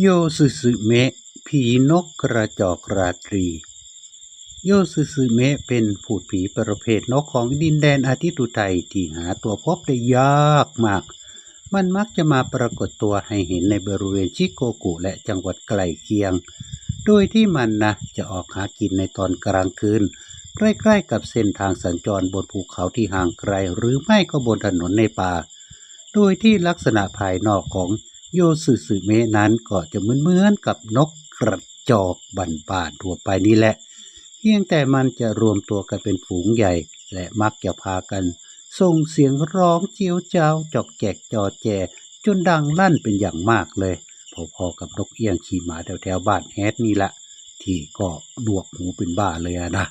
โยสึสึเมะผีนกกระจอกราตรี โยสึสึเมะเป็นผูดผีประเภทนกของดินแดนอาทิตย์อุทัยที่หาตัวพบได้ยากมาก มันมักจะมาปรากฏตัวให้เห็นในบริเวณชิโกกุและจังหวัดใกล้เคียง โดยที่มันนะจะออกหากินในตอนกลางคืน ใกล้ๆกับเส้นทางสัญจรบนภูเขาที่ห่างไกล หรือไม่ก็บนถนนในป่า โดยที่ลักษณะภายนอกของ โยสึสึเมะนั้นก็จะเหมือนๆกับนกกระจอกบันบานทั่วไปนี่แหละ เพียงแต่มันจะรวมตัวกันเป็นฝูงใหญ่ และมักจะพากัน ส่งเสียงร้องเจียวเจ้าจอกแจกจอแจ จนดังลั่นเป็นอย่างมากเลยพอๆกับนกเอี้ยงขี่หมาแถวๆบ้านแฮดนี่ละที่ก็ดวกหูเป็นบ้าเลยนะ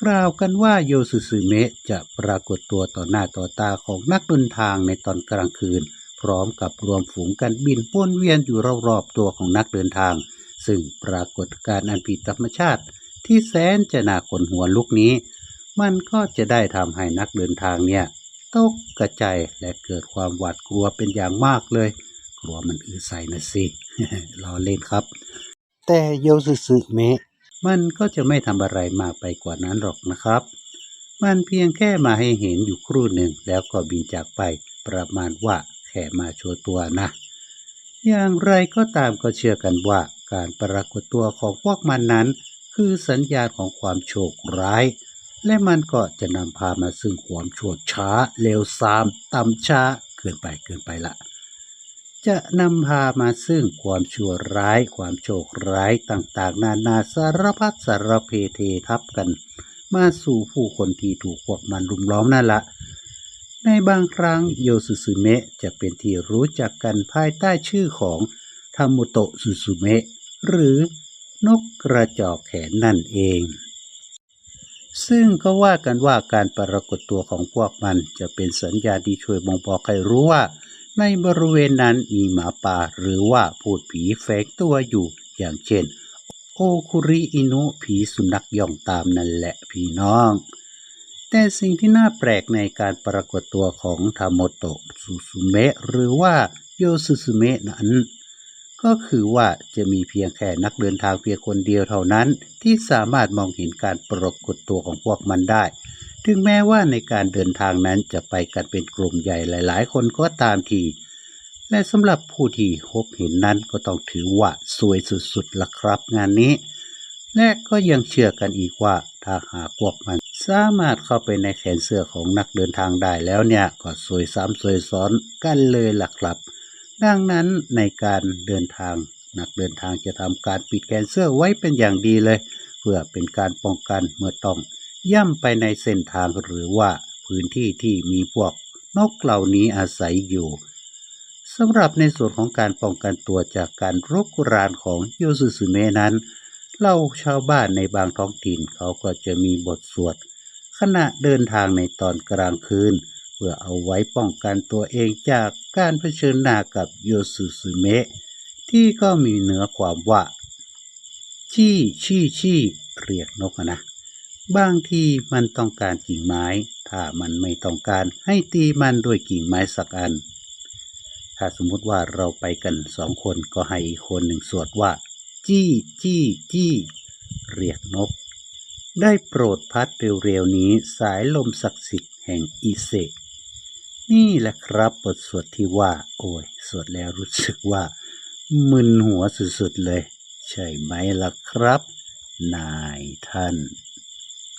กล่าวกันว่าโยสุสึเมะจะปรากฏตัวต่อหน้าต่อตาของนักเดินทางในตอนกลางคืน พร้อมกับรวมฝูงกันบินป้วนเวียนอยู่รอบๆตัวของนักเดินทาง ซึ่งปรากฏการณ์อันผิดธรรมชาติ ที่แสนจะน่าขนหัวลุกนี้ มันก็จะได้ทำให้นักเดินทางเนี่ยตกกระจายและเกิดความหวาดกลัวเป็นอย่างมากเลย กลัวมันอือใส่นะสิล้อเล่นครับ แต่โยสึสึเมะมันก็จะไม่ทำอะไรมากไปกว่านั้นหรอกนะครับ มันเพียงแค่มาให้เห็นอยู่ครู่หนึ่งแล้วก็บินจากไปประมาณว่า ค่มาโชว์ตัวนะ อย่างไรก็ตามก็เชื่อกันว่าการปรากฏตัวของพวกมันนั้น คือสัญญาณของความโชคร้าย และมันก็จะนำพามาซึ่งความชั่วช้าเลวทรามต่ำช้าเกินไปเกินไปละ จะนำพามาซึ่งความชั่วร้าย ความโชคร้ายต่างๆ นานาสารพัดสารเพเททับกัน มาสู่ผู้คนที่ถูกพวกมันรุมล้อมนั่นละ ในบางครั้งโยสุสึเมะจะเป็นที่รู้จักกันภายใต้ชื่อของทามุโตะสุสุเมะหรือนกกระจอกแขนนั่นเอง ซึ่งก็ว่ากันว่าการปรากฏตัวของพวกมันจะเป็นสัญญาณที่ช่วยบ่งบอกให้รู้ว่า ในบริเวณนั้นมีหมาป่าหรือว่าพูดผีแฝงตัวอยู่อย่างเช่น โอคุริอินุผีสุนัขย่องตามนั่นแหละพี่น้อง แต่สิ่งที่น่าแปลกในการปรากฏตัวของทาโมโตะสุสุเมะหรือว่าโยสุสุเมะนั้น ก็คือว่าจะมีเพียงแค่นักเดินทางเพียงคนเดียวเท่านั้น ที่สามารถมองเห็นการปรากฏตัวของพวกมันได้ ถึงแม้ว่าในการเดินทางนั้นจะไปกันเป็นกลุ่มใหญ่หลาย ๆ คนก็ตามที และสำหรับผู้ที่พบเห็นนั้นก็ต้องถือว่าสวยสุดๆละครับงานนี้ และก็ยังเชื่อกันอีกว่าถ้าหากพวกมัน สามารถเข้าไปในแขนเสื้อของนักเดินทางได้แล้วเนี่ยก็สวยซ้ำสวยซ้อนกันเลยล่ะครับ ดังนั้นในการเดินทาง นักเดินทางจะทำการปิดแขนเสื้อไว้เป็นอย่างดีเลย เพื่อเป็นการป้องกันเมื่อต้อง ย่ำไปในเส้นทางหรือว่าพื้นที่ที่มีพวกนกเหล่านี้อาศัยอยู่สำหรับในส่วนของการป้องกันตัวจากการรบกรานของโยสุสึเมะนั้น เล่าชาวบ้านในบางท้องถิ่นเขาก็จะมีบทสวด ขณะเดินทางในตอนกลางคืน เพื่อเอาไว้ป้องกันตัวเองจากการเผชิญหน้ากับโยสุสึเมะที่ก็มีเนื้อความว่า ชี่ชี่ชี่เรียกนกนะบางทีมันต้องการกิ่งไม้ ถ้ามันไม่ต้องการให้ตีมันด้วยกิ่งไม้สักอัน ถ้าสมมุติว่าเราไปกันสองคนก็ให้อีกคนหนึ่งสวดว่า จี้จี้จี้เรียกนก ได้โปรดพัดเร็วๆนี้สายลมศักดิ์สิทธิ์แห่งอิเซนี่แหละครับบทสวดที่ว่า โอ้ย สวดแล้วรู้สึกว่า มึนหัวสุดๆเลย ใช่ไหมล่ะครับ นายท่าน